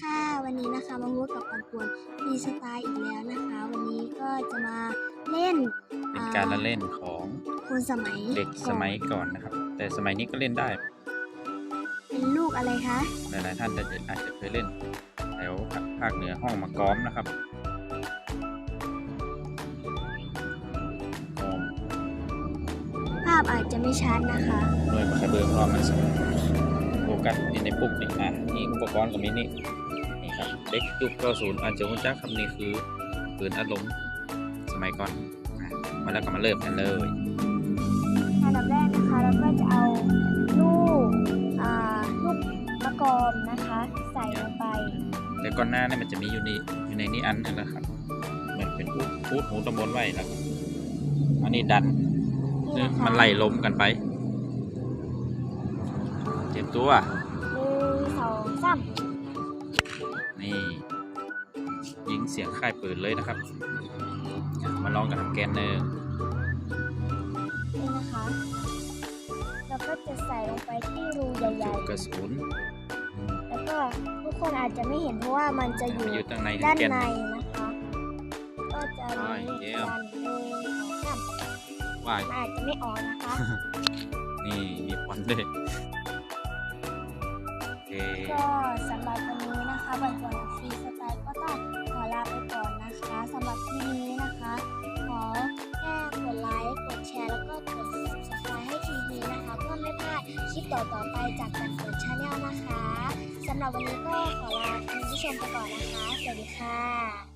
ค่ะวันนี้นะคะมาพบกับปันป่วนฟรีสไตล์อีกแล้วนะคะ วันนี้ก็จะมาเล่นเป็นอ่การละเล่นของคนสมัยเด็กสมัยก่อนนะครับ แต่สมัยนี้ก็เล่นได้ เป็นลูกอะไรคะหลายๆท่านอาจจะอาจจะเคยเล่นแถวภาคเหนือห้องมะกอมนะครับกอมภาพอาจจะไม่ชัดนะคะหน่วยมะขะเบิงรอบมันสมโฟกัสนี่ในปุ่มนี่อะนี่อุปกรณ์กับนี้ นี่นี่ครับเด็กยุค90อาจจะรู้จักคำนี้คือปืนอารมณ์สมัยก่อนอะมาแล้วก็มาเริ่มกันเลยอันดับแรกนะคะเราก็จะเอาลูกอ่าลูกมะกอมนะคะ ใส่ลงไป แต่ก่อนหน้าเนี่ยมันจะมีอยู่นี่อยู่ในนี้อันนึงนะครับเหมือนเป็นพูดพูดหูตะมนไว้แล้วก็อันนี้ดันนี่นะคะมันไล่ลมกันไปเตรียมตัวหนึ่งสองสาม นี่ยิงเสียงค่ายปืนเลยนะครับ มาลองกันทำแกนหนึ่งนี่นะคะเราก็จะใส่ลงไปที่รูใหญ่กระสุนๆแล้วก็ทุกคนอาจจะไม่เห็นเพราะว่ามันจะอยู่มาอยู่ตั้งในด้านแกนในนะคะ ก็จะใช่มีเยี่ยมดันหนึ่งสองสามว่ายมันอาจจะไม่ออกนะคะนี่มีควันด้วยโอเคก็สำหรั บวันนี้นะคะบันบอนฟรีสไตล์ก็ต้องขอลาไปก่อนนะคะสำหรับที่นี้นะคะ ขอแค่กดไลค์กดแชร์แล้วก็กด subscribe ให้ทีนี้นะคะเพื่อไม่พลาดคลิปต่อๆไปจากจันเปิดชาแนลนะคะสำหรับวันนี้ก็ขอลาคุณผู้ชมไปก่อนนะคะ สวัสดีค่ะ